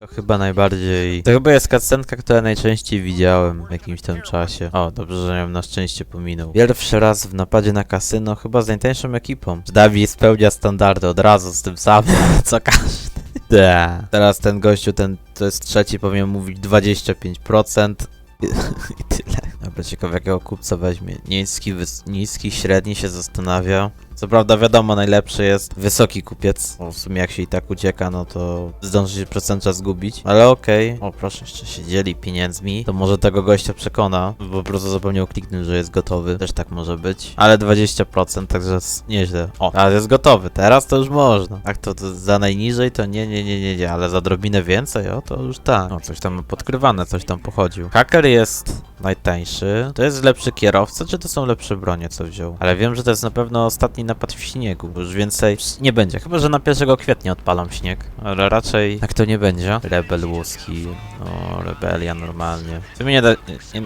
To chyba najbardziej... To chyba jest cutscenka, która najczęściej widziałem w jakimś tam czasie. O, dobrze, że ją na szczęście pominął. Pierwszy raz w napadzie na kasyno, chyba z najtańszą ekipą. Dawid spełnia standardy od razu z tym samym, co każdy. Da. Teraz ten gościu, ten, to jest trzeci, powinien mówić 25%. I tyle. Dobra, ciekawe jakiego kupca weźmie. Niski, niski, średni się zastanawia. Co prawda wiadomo, najlepszy jest wysoki kupiec. Bo w sumie jak się i tak ucieka, no to zdąży się przez ten czas zgubić. Ale okej. O proszę, jeszcze się dzieli pieniędzmi. To może tego gościa przekona, bo po prostu zapomniał kliknąć, że jest gotowy. Też tak może być. Ale 20%, także s- nieźle. O, teraz jest gotowy. Teraz to już można. Tak to, to za najniżej to nie, nie, nie, nie, nie. Ale za drobinę więcej, o to już tak. O, coś tam podkrywane, coś tam pochodził. Hacker jest najtańszy. To jest lepszy kierowca, czy to są lepsze bronie, co wziął? Ale wiem, że to jest na pewno ostatni napad w śniegu, bo już więcej nie będzie. Chyba, że na 1 kwietnia odpalam śnieg, ale raczej tak to nie będzie. Rebel łuski, no rebelia normalnie. W sumie nie da, nie,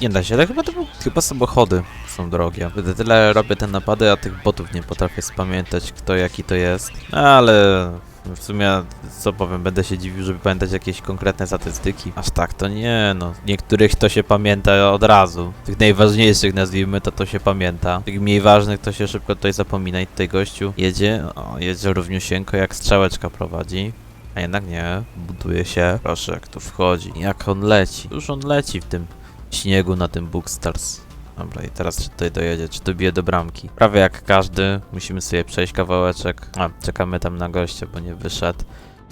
nie, da się, ale chyba to chyba samochody są drogie. Gdy tyle robię te napady, a tych botów nie potrafię spamiętać, kto jaki to jest. Ale w sumie, co powiem, będę się dziwił, żeby pamiętać jakieś konkretne statystyki. Aż tak to nie, no. Niektórych to się pamięta od razu. Tych najważniejszych, nazwijmy to, to się pamięta. Tych mniej ważnych to się szybko tutaj zapomina i tutaj gościu jedzie, o, jedzie równiusieńko jak strzałeczka prowadzi. A jednak nie, buduje się. Proszę, jak tu wchodzi. Jak on leci. Już on leci w tym śniegu na tym Bookstars. Dobra, i teraz czy tutaj dojedzie, czy dobije do bramki. Prawie jak każdy, musimy sobie przejść kawałeczek. A, czekamy tam na gościa, bo nie wyszedł.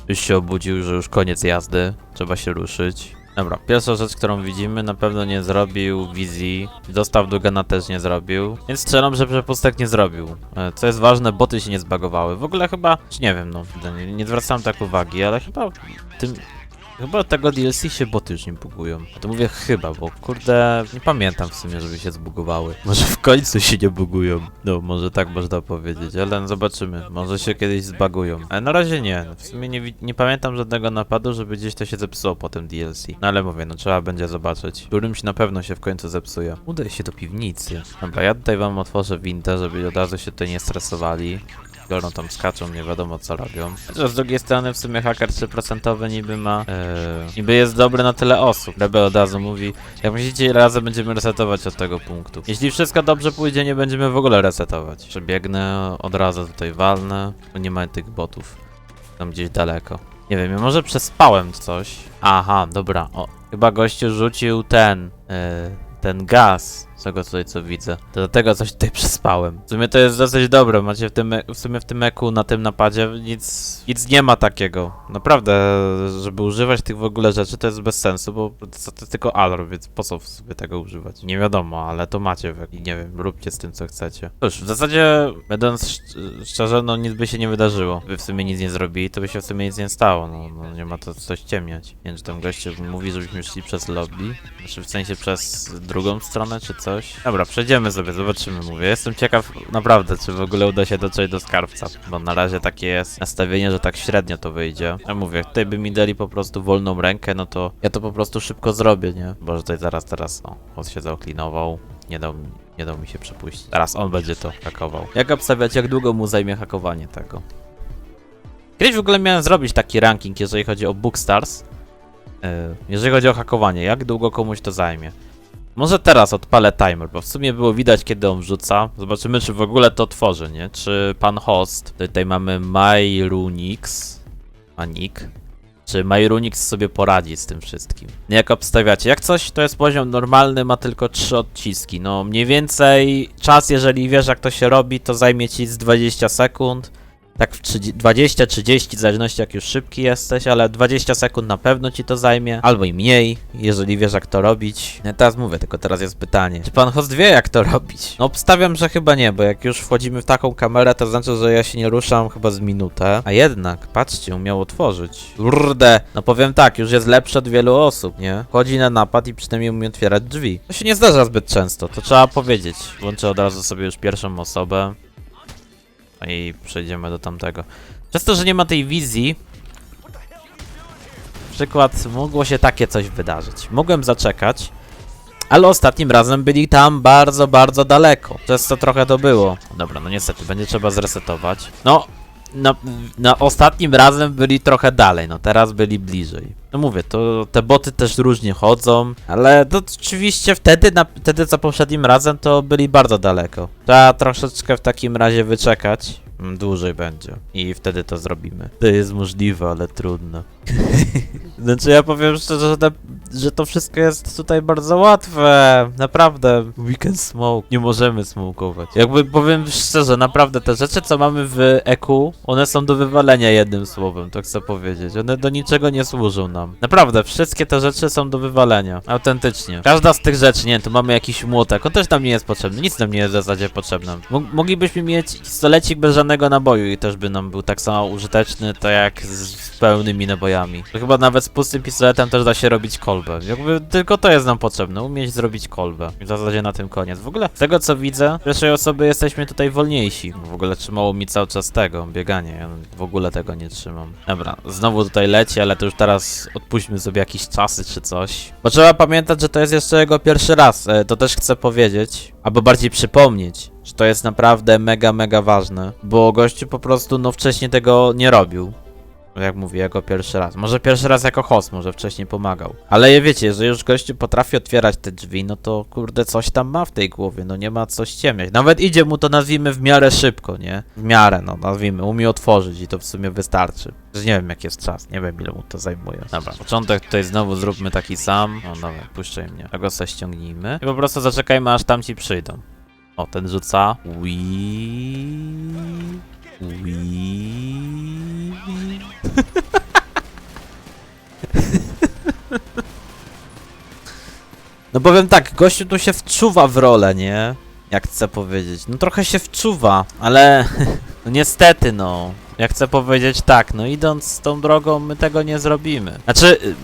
Już się obudził, że już koniec jazdy, trzeba się ruszyć. Dobra, pierwsza rzecz, którą widzimy, na pewno nie zrobił wizji. Dostaw Dugana też nie zrobił. Więc strzelam, że przepustek nie zrobił. E, Co jest ważne, boty się nie zbagowały. W ogóle chyba, czy nie wiem, no, nie, nie zwracałem tak uwagi, ale chyba tym, Chyba od tego DLC się boty już nie bugują. To mówię chyba, bo kurde, nie pamiętam w sumie, żeby się zbugowały. Może w końcu się nie bugują. No, może tak można powiedzieć, ale no zobaczymy. Może się kiedyś zbagują. Ale na razie nie. W sumie nie, nie pamiętam żadnego napadu, żeby gdzieś to się zepsuło po tym DLC. No ale mówię, no trzeba będzie zobaczyć. Którymś na pewno się w końcu zepsuje. Udaj się do piwnicy. Dobra, ja tutaj wam otworzę windę, żeby od razu się tutaj nie stresowali. Biorą tam skaczą, nie wiadomo co robią. Chociaż z drugiej strony w sumie haker 3% niby ma. Yy, niby jest dobry na tyle osób. Rebe od razu mówi, jak myślicie ile razy będziemy resetować od tego punktu. Jeśli wszystko dobrze pójdzie, nie będziemy w ogóle resetować. Przebiegnę, od razu tutaj walnę. Tu nie ma tych botów. Tam gdzieś daleko. Nie wiem, może przespałem coś. Aha, dobra. O, chyba gościu rzucił ten. Yy, ten gaz, tego tutaj co widzę. To dlatego coś tutaj przespałem. W sumie to jest dosyć dobre, macie w tym, w sumie w tym eku na tym napadzie nic, nic nie ma takiego. Naprawdę, żeby używać tych w ogóle rzeczy to jest bez sensu, bo to, to tylko alor, więc po co sobie tego używać? Nie wiadomo, ale to macie w, nie wiem, róbcie z tym co chcecie. Cóż, w zasadzie, będąc szcz- szczerze, no nic by się nie wydarzyło. Wy w sumie nic nie zrobili, to by się w sumie nic nie stało, no, no nie ma to coś ciemniać. Czy tam goście mówi, żebyśmy szli przez lobby, znaczy w sensie przez drugą stronę, czy coś. Dobra, przejdziemy sobie, zobaczymy, mówię. Jestem ciekaw naprawdę, czy w ogóle uda się dotrzeć do skarbca, bo na razie takie jest nastawienie, że tak średnio to wyjdzie. Ja mówię, tutaj by mi dali po prostu wolną rękę, no to ja to po prostu szybko zrobię, nie? Bo że tutaj zaraz, teraz, o, on się zaoklinował. Nie dał, mi- nie dał mi się przepuścić. Teraz on będzie to hakował. Jak obstawiać, jak długo mu zajmie hakowanie tego? Kiedyś w ogóle miałem zrobić taki ranking, jeżeli chodzi o Bookstars. Yy, jeżeli chodzi o hakowanie, jak długo komuś to zajmie. Może teraz odpalę timer, bo w sumie było widać kiedy on wrzuca. Zobaczymy czy w ogóle to tworzy, nie? Czy pan host, tutaj mamy MyRunix, a nick, czy MyRunix sobie poradzi z tym wszystkim. Jak obstawiacie? Jak coś to jest poziom normalny, ma tylko 3 odciski. No mniej więcej czas, jeżeli wiesz jak to się robi, to zajmie ci z 20 sekund. Tak w 20-30, w zależności jak już szybki jesteś, ale 20 sekund na pewno ci to zajmie, albo i mniej, jeżeli wiesz jak to robić. Ja teraz mówię, tylko teraz jest pytanie, czy pan host wie jak to robić? No obstawiam, że chyba nie, bo jak już wchodzimy w taką kamerę, to znaczy, że ja się nie ruszam chyba z minutę. A jednak, patrzcie, umiał otworzyć. Kurde, no powiem tak, już jest lepszy od wielu osób, nie? Chodzi na napad i przynajmniej umie otwierać drzwi. To się nie zdarza zbyt często, to trzeba powiedzieć. Włączę od razu sobie już pierwszą osobę. I przejdziemy do tamtego. Przez to, że nie ma tej wizji, przykład, mogło się takie coś wydarzyć. Mogłem zaczekać, ale ostatnim razem byli tam bardzo, bardzo daleko. Przez co trochę to było. Dobra, no niestety, będzie trzeba zresetować. No, na, na ostatnim razem byli trochę dalej, no teraz byli bliżej. No mówię, to te boty też różnie chodzą, ale to oczywiście wtedy, na, wtedy za poprzednim razem to byli bardzo daleko. Trzeba troszeczkę w takim razie wyczekać. Mm, Dłużej będzie. I wtedy to zrobimy. To jest możliwe, ale trudno. znaczy ja powiem szczerze, że, te, że to wszystko jest tutaj bardzo łatwe. Naprawdę. We can smoke. Nie możemy smokować. Jakby powiem szczerze, naprawdę te rzeczy, co mamy w EQ, one są do wywalenia jednym słowem, to chcę powiedzieć. One do niczego nie służą nam. Naprawdę, wszystkie te rzeczy są do wywalenia. Autentycznie. Każda z tych rzeczy, nie tu mamy jakiś młotek, on też nam nie jest potrzebny. Nic nam nie jest w zasadzie potrzebne. Mo- moglibyśmy mieć pistolecik bez żadnego naboju i też by nam był tak samo użyteczny, to jak z, pełnymi nabojami. To chyba nawet z pustym pistoletem też da się robić kolbę. Jakby tylko to jest nam potrzebne, umieć zrobić kolbę. I w zasadzie na tym koniec. W ogóle, z tego co widzę, pierwszej osoby jesteśmy tutaj wolniejsi. W ogóle trzymało mi cały czas tego, bieganie. Ja w ogóle tego nie trzymam. Dobra, znowu tutaj leci, ale to już teraz odpuśćmy sobie jakieś czasy czy coś. Bo trzeba pamiętać, że to jest jeszcze jego pierwszy raz. E, to też chcę powiedzieć, albo bardziej przypomnieć, że to jest naprawdę mega, mega ważne. Bo gościu po prostu, no wcześniej tego nie robił. Jak mówię, jako pierwszy raz. Może pierwszy raz jako host, może wcześniej pomagał. Ale wiecie, jeżeli już gościu potrafi otwierać te drzwi, no to kurde coś tam ma w tej głowie, no nie ma co ściemniać. Nawet idzie mu to nazwijmy w miarę szybko, nie? W miarę, no nazwijmy, umie otworzyć i to w sumie wystarczy. Że nie wiem jak jest czas, nie wiem ile mu to zajmuje. Dobra, początek tutaj znowu zróbmy taki sam. O dobra, puszczaj mnie. Tego se ściągnijmy. I po prostu zaczekajmy aż tamci przyjdą. O, ten rzuca. Wii. Wii. No powiem tak, gościu tu się wczuwa w rolę, nie? Jak chcę powiedzieć. No trochę się wczuwa, ale no niestety no. Jak chcę powiedzieć tak, no idąc tą drogą my tego nie zrobimy. Znaczy, y,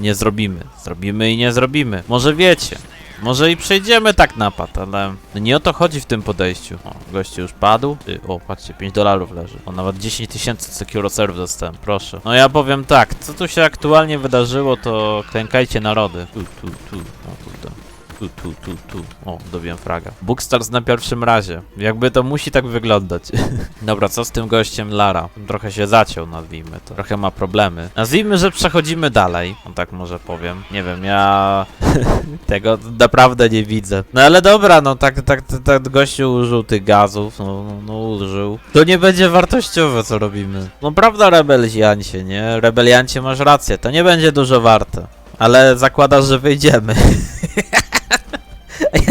nie zrobimy. Zrobimy i nie zrobimy. Może wiecie. Może i przejdziemy tak napad, ale nie o to chodzi w tym podejściu. O, gościu już padł. O, patrzcie, 5 dolarów leży. O, nawet 10 tysięcy Secure Serve dostałem, proszę. No ja powiem tak, co tu się aktualnie wydarzyło, to klękajcie narody. Tu, tu, tu, o kurde. Tu, tu, tu, tu. O, dobiłem fraga. Bookstars na pierwszym razie. Jakby to musi tak wyglądać. Dobra, co z tym gościem Lara? Trochę się zaciął, nazwijmy to. Trochę ma problemy. Nazwijmy, że przechodzimy dalej. On tak może powiem. Nie wiem, ja... Tego naprawdę nie widzę. No ale dobra, no tak, tak, tak, tak gościu użył tych gazów, no, no, no użył. To nie będzie wartościowe, co robimy. No prawda, rebeliancie, nie? Rebeliancie, masz rację, to nie będzie dużo warte. Ale zakładasz, że wyjdziemy.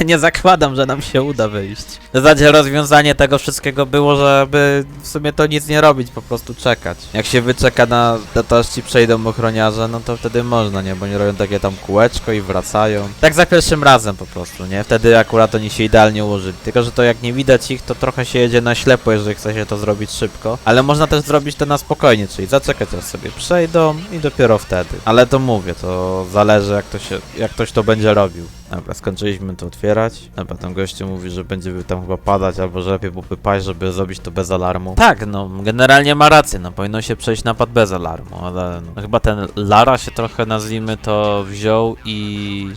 Nie zakładam, że nam się uda wyjść. W zasadzie rozwiązanie tego wszystkiego było, żeby w sumie to nic nie robić, po prostu czekać. Jak się wyczeka na to aż ci przejdą ochroniarze, no to wtedy można, nie? Bo nie robią takie tam kółeczko i wracają. Tak za pierwszym razem po prostu, nie? Wtedy akurat oni się idealnie ułożyli. Tylko, że to jak nie widać ich, to trochę się jedzie na ślepo, jeżeli chce się to zrobić szybko. Ale można też zrobić to na spokojnie, czyli zaczekać aż sobie przejdą i dopiero wtedy. Ale to mówię, to zależy jak to się, jak ktoś to będzie robił. Dobra, skończyliśmy to otwierać. Dobra, tam gościu mówi, że będzie tam chyba padać, albo że lepiej byłoby paść, żeby zrobić to bez alarmu. Tak, no, generalnie ma rację, no, powinno się przejść napad bez alarmu, ale no, chyba ten Lara się trochę, nazwijmy to, wziął i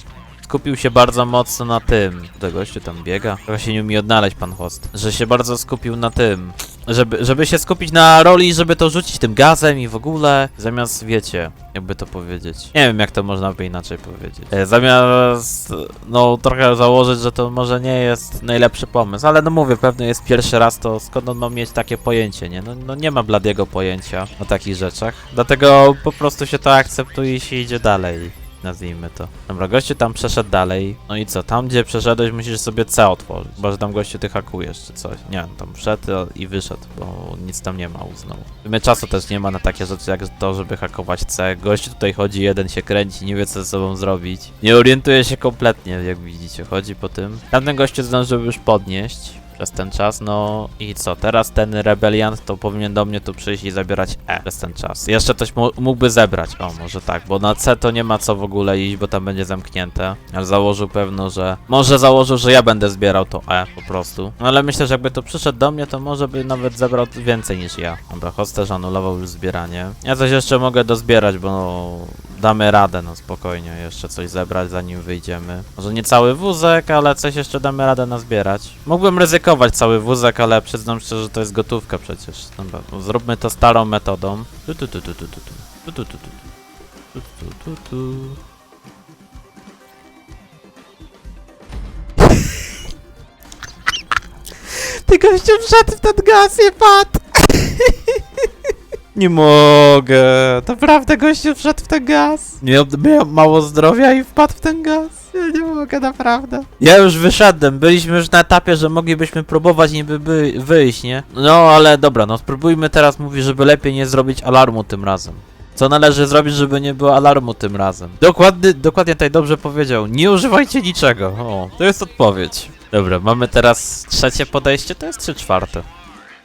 skupił się bardzo mocno na tym. Do gościu tam biega. Trochę się nie umie odnaleźć pan host. Że się bardzo skupił na tym. Żeby, żeby się skupić na roli, żeby to rzucić tym gazem i w ogóle. Zamiast, wiecie, jakby to powiedzieć. Nie wiem, jak to można by inaczej powiedzieć. E, zamiast, no, trochę założyć, że to może nie jest najlepszy pomysł. Ale no mówię, pewnie jest pierwszy raz, to skąd on ma mieć takie pojęcie, nie? No, no nie ma bladiego pojęcia o takich rzeczach. Dlatego po prostu się to akceptuje i się idzie dalej nazwijmy to. Dobra, gościu tam przeszedł dalej. No i co? Tam, gdzie przeszedłeś, musisz sobie C otworzyć. Chyba, że tam gościu ty hakujesz czy coś. Nie, tam wszedł i wyszedł, bo nic tam nie ma, uznał. Sumie czasu też nie ma na takie rzeczy jak to, żeby hakować C. Gościu tutaj chodzi, jeden się kręci, nie wie co ze sobą zrobić. Nie orientuje się kompletnie, jak widzicie. Chodzi po tym. Tamten gościu zdążył już podnieść przez ten czas, no i co, teraz ten rebeliant to powinien do mnie tu przyjść i zabierać E przez ten czas. Jeszcze mu- mógłby zebrać, o może tak, bo na C to nie ma co w ogóle iść, bo tam będzie zamknięte, ale założył pewno, że, może założył, że ja będę zbierał to E po prostu, no ale myślę, że jakby to przyszedł do mnie, to może by nawet zebrał więcej niż ja. Dobra, host też anulował już zbieranie. Ja coś jeszcze mogę dozbierać, bo damy radę, no spokojnie, jeszcze coś zebrać zanim wyjdziemy. Może nie cały wózek, ale coś jeszcze damy radę nazbierać. Mógłbym ryzykować cały wózek, ale przyznam szczerze, że to jest gotówka przecież. Dobra, no zróbmy to starą metodą. Tu, tu, tu, tu, tu, tu, tu, tu, tu, tu, tu, tu, tu, tu. Ty gościu wszedł w ten gaz, nie padł! Nie mogę. Naprawdę gościu wszedł w ten gaz. Miał, miał mało zdrowia i wpadł w ten gaz. Nie mogę, naprawdę. Ja już wyszedłem. Byliśmy już na etapie, że moglibyśmy próbować niby by wyjść, nie? No ale dobra, no spróbujmy teraz mówić, żeby lepiej nie zrobić alarmu tym razem. Co należy zrobić, żeby nie było alarmu tym razem? Dokładnie, dokładnie tutaj dobrze powiedział. Nie używajcie niczego. O, to jest odpowiedź. Dobra, mamy teraz trzecie podejście, to jest trzy czwarte.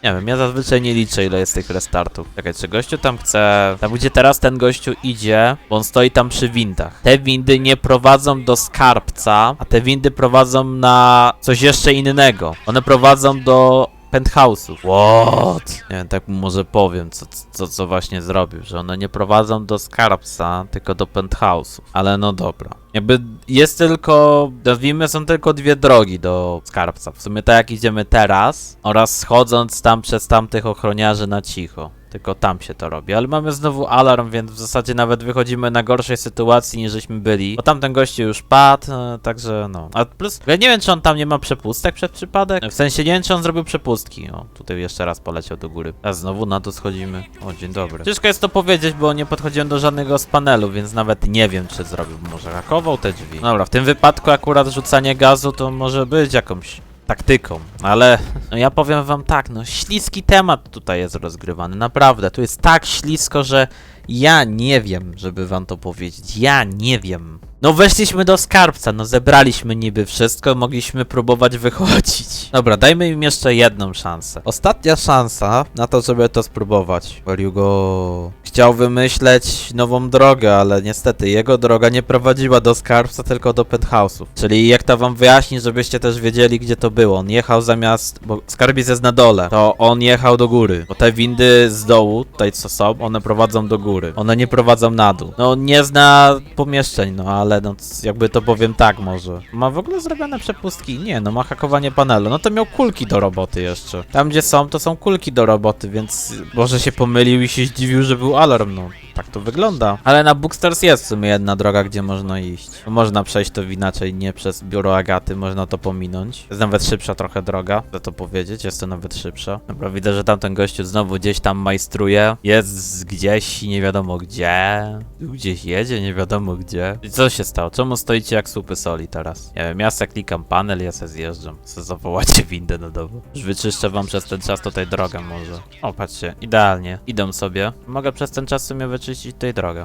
Nie wiem, ja zazwyczaj nie liczę ile jest tych restartów. Czekaj, czy gościu tam chce... Tam gdzie teraz ten gościu idzie, bo on stoi tam przy windach. Te windy nie prowadzą do skarbca, a te windy prowadzą na coś jeszcze innego. One prowadzą do penthouse'ów. What? Nie wiem, tak mu może powiem, co, co, co właśnie zrobił, że one nie prowadzą do skarbca, tylko do penthouse'ów. Ale no dobra. Jakby jest tylko, nazwijmy, są tylko dwie drogi do skarbca. W sumie tak jak idziemy teraz oraz schodząc tam przez tamtych ochroniarzy na cicho. Tylko tam się to robi, ale mamy znowu alarm, więc w zasadzie nawet wychodzimy na gorszej sytuacji niż żeśmy byli. Bo tamten gościu już padł, e, także no. A plus, ja nie wiem czy on tam nie ma przepustek przed przypadek. W sensie nie wiem czy on zrobił przepustki. O, tutaj jeszcze raz poleciał do góry. A znowu na to schodzimy. O, dzień dobry. Ciężko jest to powiedzieć, bo nie podchodziłem do żadnego z panelu, więc nawet nie wiem czy zrobił. Może hakował te drzwi. Dobra, w tym wypadku akurat rzucanie gazu to może być jakąś taktyką, ale no ja powiem wam tak, no śliski temat tutaj jest rozgrywany, naprawdę, tu jest tak ślisko, że ja nie wiem, żeby wam to powiedzieć, ja nie wiem. No weszliśmy do skarbca, no zebraliśmy niby wszystko, mogliśmy próbować wychodzić. Dobra, dajmy im jeszcze jedną szansę. Ostatnia szansa na to, żeby to spróbować. go. Chciał wymyśleć nową drogę, ale niestety jego droga nie prowadziła do skarbca, tylko do penthouse'ów. Czyli jak to wam wyjaśni, żebyście też wiedzieli, gdzie to było. On jechał zamiast, bo skarbiec jest na dole, to on jechał do góry. Bo te windy z dołu, tutaj co są, one prowadzą do góry. One nie prowadzą na dół. No nie zna pomieszczeń, no ale no c- jakby to powiem tak może. Ma w ogóle zrobione przepustki? Nie, no ma hakowanie panelu. No to miał kulki do roboty jeszcze. Tam gdzie są, to są kulki do roboty, więc może się pomylił i się zdziwił, że był alarm, no. Tak to wygląda. Ale na Bookstars jest w sumie jedna droga, gdzie można iść. Można przejść to inaczej, nie przez biuro Agaty, można to pominąć. Jest nawet szybsza trochę droga, chcę to powiedzieć, jest to nawet szybsza. Dobra, widzę, że tamten gościu znowu gdzieś tam majstruje. Jest gdzieś, nie wiadomo gdzie. Gdzieś jedzie, nie wiadomo gdzie. I co się stało? Czemu stoicie jak słupy soli teraz? Nie wiem, ja se klikam panel, ja se zjeżdżam. Se zawołacie windę na dowód. Już wyczyszczę wam przez ten czas tutaj drogę może. O, patrzcie, idealnie. Idą sobie. Mogę przez ten czas w sumie wyczyścić tutaj drogę.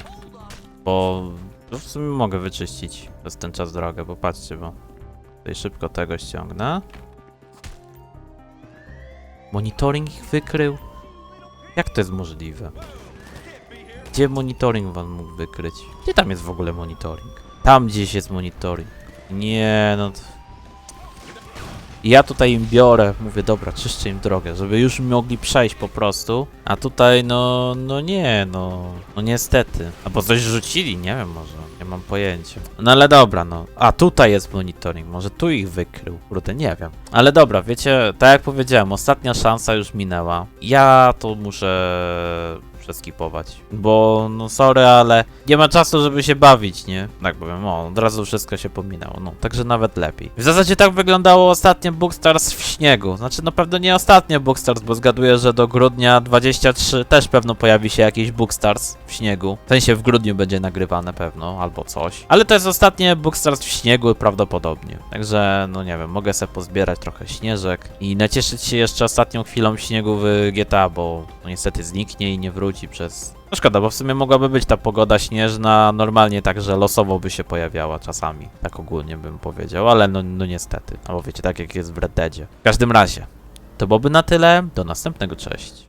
Bo no w sumie mogę wyczyścić przez ten czas drogę, bo patrzcie, bo tutaj szybko tego ściągnę. Monitoring ich wykrył? Jak to jest możliwe? Gdzie monitoring wam mógł wykryć? Gdzie tam jest w ogóle monitoring? Tam gdzieś jest monitoring. Nie, no... to- Ja tutaj im biorę, mówię, dobra, czyszczę im drogę, żeby już mogli przejść po prostu. A tutaj, no, no nie, no, no niestety. Albo coś rzucili, nie wiem może, nie mam pojęcia. No ale dobra, no. A tutaj jest monitoring, może tu ich wykrył, kurde, nie wiem. Ale dobra, wiecie, tak jak powiedziałem, ostatnia szansa już minęła. Ja to muszę przeskipować, bo no sorry, ale nie ma czasu, żeby się bawić, nie? Tak powiem, o, od razu wszystko się pominęło, no, także nawet lepiej. W zasadzie tak wyglądało ostatnie Bookstars w śniegu, znaczy no pewno nie ostatnie Bookstars, bo zgaduję, że do grudnia 23 też pewno pojawi się jakiś Bookstars w śniegu, w sensie w grudniu będzie nagrywane pewno, albo coś. Ale to jest ostatnie Bookstars w śniegu prawdopodobnie, także no nie wiem, mogę sobie pozbierać trochę śnieżek i nacieszyć się jeszcze ostatnią chwilą śniegu w GTA, bo no niestety zniknie i nie wróci przez no szkoda, bo w sumie mogłaby być ta pogoda śnieżna normalnie tak, że losowo by się pojawiała czasami. Tak ogólnie bym powiedział, ale no, no niestety. Albo wiecie, tak jak jest w Red Deadzie. W każdym razie, to byłoby na tyle. Do następnego, cześć.